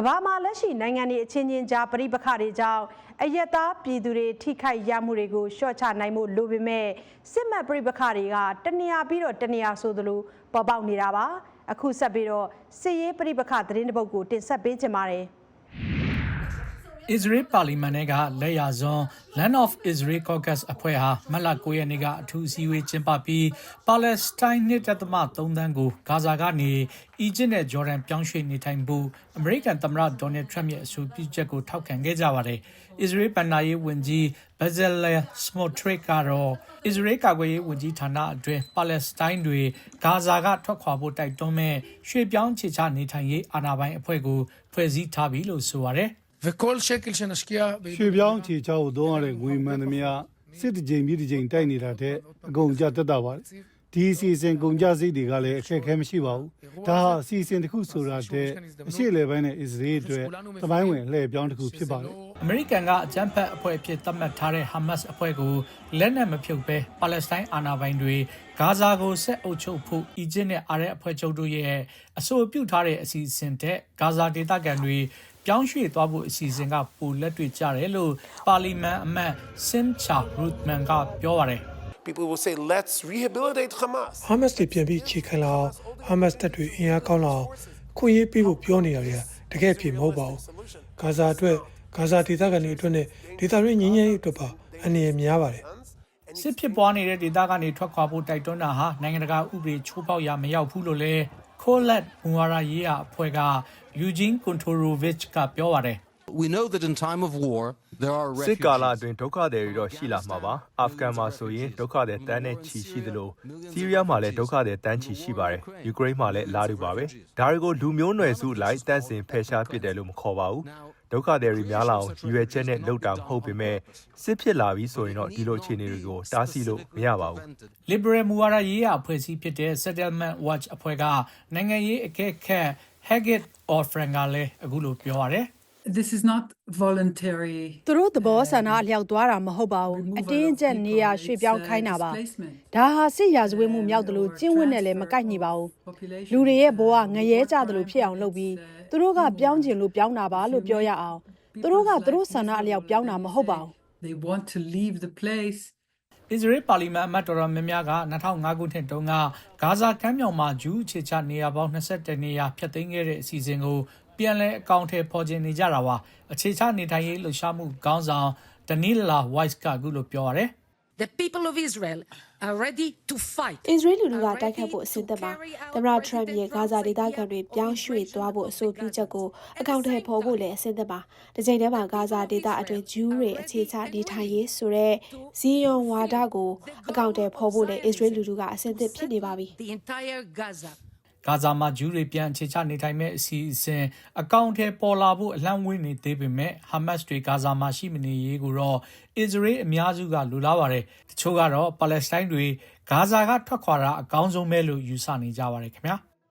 ကမ္ဘာမှာလက်ရှိနိုင်ငံတွေအချင်းချင်းကြားပြိပခတွေကြောင့်အယက်သားပြည်သူတွေထိခိုက်ရမှုတွေကိုရှော့ချနိုင်မှုလိုပေမဲ့စစ်မှတ်ပြိပခတွေကတနေရာပြီးတော့တနေရာဆိုသလိုပေါ်ပေါက်နေတာပါအခုဆက်ပြီးတော့စစ်ရေးပြိပခသတင်းတစ်ပုဒ်ကိုတင်ဆက်ပေးချင်ပါတယ် အစ္စရေးပါလီမန်ထဲကလက်ရစွန်း Land of Israel Caucus အဖွဲ့ဟာမတ်လ9ရက်နေ့ကအထူးအစည်းအဝေးကျင်းပပြီးပါလက်စတိုင်းနှစ်တသမ3သန်းကိုဂါဇာကနေအီဂျစ်နဲ့ဂျော်ဒန်ပြောင်းရွှေ့နေထိုင်ဖို့အမေရိကန်သမ္မတဒေါ်နယ်ထရမ့်ရဲ့အဆိုပြုချက်ကိုထောက်ခံခဲ့ကြပါတယ်။အစ္စရေးပန်နာရေးဝန်ကြီးဘဇယ်လယ်စမိုထရစ်ကတော့အစ္စရေးကာကွယ်ရေးဝန်ကြီးဌာနအတွင်းပါလက်စတိုင်းတွေဂါဇာကထွက်ခွာဖို့တိုက်တွန်းမဲ့ရွှေ့ပြောင်းခြေချနေထိုင်ရေးအာဏာပိုင်အဖွဲ့ကိုဖွဲ့စည်းထားပြီလို့ဆိုပါတယ်။ ရွှေပြောင်းခြေချောက်ကိုသုံးရတဲ့ငွေမှန်သမျှစစ်တကြိမ်ပြည်တကြိမ်တိုက်နေတာတဲ့အကုန်ကြတက်တာပါတယ်ဒီအစီအစဉ်ကုန်ကြစိတ်တွေကလည်းအခက်အခဲမရှိပါဘူးဒါဟာအစီအစဉ်တစ်ခုဆိုတာတဲ့အရှိလေပိုင်းနဲ့အစ္စရေးအတွက်သမိုင်းဝင်လှည့်ပြောင်းတစ်ခုဖြစ်ပါတယ်အမေရိကန်ကအကြမ်းဖက်အဖွဲ့အဖြစ်သတ်မှတ်ထားတဲ့ Hamas အဖွဲ့ကိုလက်နက်မဖြုတ်ဘဲပါလက်စတိုင်းအာဏာပိုင်တွေဂါဇာကိုဆက်အုပ်ချုပ်ဖို့အီဂျစ်နဲ့အာရပ်အဖွဲ့ချုပ်တို့ရဲ့အဆိုပြုထားတဲ့အစီအစဉ်တဲ့ဂါဇာဒေသခံတွေ ပြောင်းရွှေ့သွားဖို့အစီအစဉ်ကပိုလက်တွေ့ကြတယ်လို့ပါလီမန်အမတ်ဆင်ချာရူတ်မန်ကပြောပါတယ် People will say, let's rehabilitate Hamas. ဟာမတ်စ်တွေပြန်ပြီးခြေခံလာအောင်ဟာမတ်စ်တပ်တွေအင်အားကောင်းလာအောင်ခွင့်ရေးပေးဖို့ပြောနေတာတွေကတကယ်ဖြစ်မဟုတ်ပါဘူးဂါဇာအတွက်ဂါဇာဒေသခံတွေအတွက်နဲ့ဒေသရင်းငင်းငင်းရေးအတွက်ပါအနေနဲ့များပါတယ်စစ်ဖြစ်ပွားနေတဲ့ဒေသကနေထွက်ခွာဖို့တိုက်တွန်းတာဟာနိုင်ငံတကာဥပဒေချိုးဖောက်ရမရောက်ဘူးလို့လည်း ခိုလက်မူဝါရာရေးရာအဖွဲ့ကယူဂျင်းကွန်တိုရိုဗစ်ကပြောပါတယ် We know that in time of war, there are စစ်ကာလ refugees. အတွင်းဒုက္ခသည်တွေတော့ရှိလာမှာပါအာဖဂန်မှာဆိုရင်ဒုက္ခသည်တန်းနဲ့ချီရှိသလိုစီးရီးယားမှာလည်းဒုက္ခသည်တန်းချီရှိပါတယ်ယူကရိန်းမှာလည်းအလားတူပါပဲဒါတွေကိုလူမျိုးနွယ်စုလိုက်တန့်စင်ဖယ်ရှားပစ်တယ်လို့မခေါ်ပါဘူး ဒုက္ခသည်တွေများလာအောင်ရည်ရွယ်ချက်နဲ့လုပ်တာမဟုတ်ပေမဲ့စစ်ဖြစ်လာပြီဆိုရင်တော့ဒီလိုအခြေအနေတွေကိုတားဆီးလို့မရပါဘူး Liberal မူဝါဒရေးရာအဖွဲ့အစည်းဖြစ်တဲ့ Settlement Watch အဖွဲ့ကနိုင်ငံရေးအကဲခတ် Haggett Orfran ကလည်းအခုလိုပြောရတယ် This is not voluntary သူတို့သဘောဆန္ဒအလျောက်သွားတာမဟုတ်ပါဘူးအတင်းအကျပ်နေရာရွှေ့ပြောင်းခိုင်းတာပါဒါဟာစစ်ရာဇဝတ်မှုမြောက်တယ်လို့ကျင့်ဝတ်နဲ့လည်းမကိုက်ညီပါဘူးလူတွေရဲ့ဘဝငရဲကြတယ်လို့ဖြစ်အောင်လုပ်ပြီးသူတို့ကပြောင်းကျင်လို့ပြောင်းတာပါလို့ပြောရအောင်သူတို့ကသူတို့ဆန္ဒအလျောက်ပြောင်းတာမဟုတ်ပါဘူး They want to leave the place အစ္စရေးပါလီမန်အမတ်တော်တော်များများက2005ခုနှစ်တုန်းကဂါဇာကမ်းမြောင်မှာဂျူးအခြေချနေရာပေါင်း22နေရာဖျက်သိမ်းခဲ့တဲ့အစီအစဉ်ကို ပြန်လည်အကောင့်ထဲပေါ်ကျင်နေကြတာပါအခြေချနေထိုင်ရေးလှုပ်ရှားမှုခေါင်းဆောင်ဒနီလာဝိုက်စ်ကအခုလိုပြောရတယ် The people of Israel are ready to fight. အစ္စရေးလူလူကတိုက်ခတ်ဖို့အဆင်သင့်ပါသမ္မတထရမ့်ရဲ့ဂါဇာဒေသခံတွေပြောင်းရွှေ့သွားဖို့အဆိုပြုချက်ကိုအကောင့်ထဲပေါ်ဖို့လည်းအဆင်သင့်ပါဒီချိန်ထဲမှာဂါဇာဒေသအတွင်းဂျူးတွေအခြေချနေထိုင်ရေးဆိုတဲ့ဇီယွန်ဝါဒကိုအကောင့်ထဲပေါ်ဖို့လည်းအစ္စရေးလူလူကအဆင်သင့်ဖြစ်နေပါပြီ The entire Gaza. ဂါဇာမှာဂျူးတွေပြန်အခြေချနေထိုင်မဲ့အစီအစဉ်အကောင့်ထဲပေါ်လာဖို့အလန့်ဝင်းနေသေးပေမဲ့ဟာမတ်စ်တွေဂါဇာမှာရှိမနေရေးကိုတော့အစ္စရေးအများစုကလူလားပါတယ်တချို့ကတော့ပါလက်စတိုင်းတွေဂါဇာကထွက်ခွာတာအကောင်းဆုံးပဲလို့ယူဆနေကြပါတယ်ခင်ဗျာ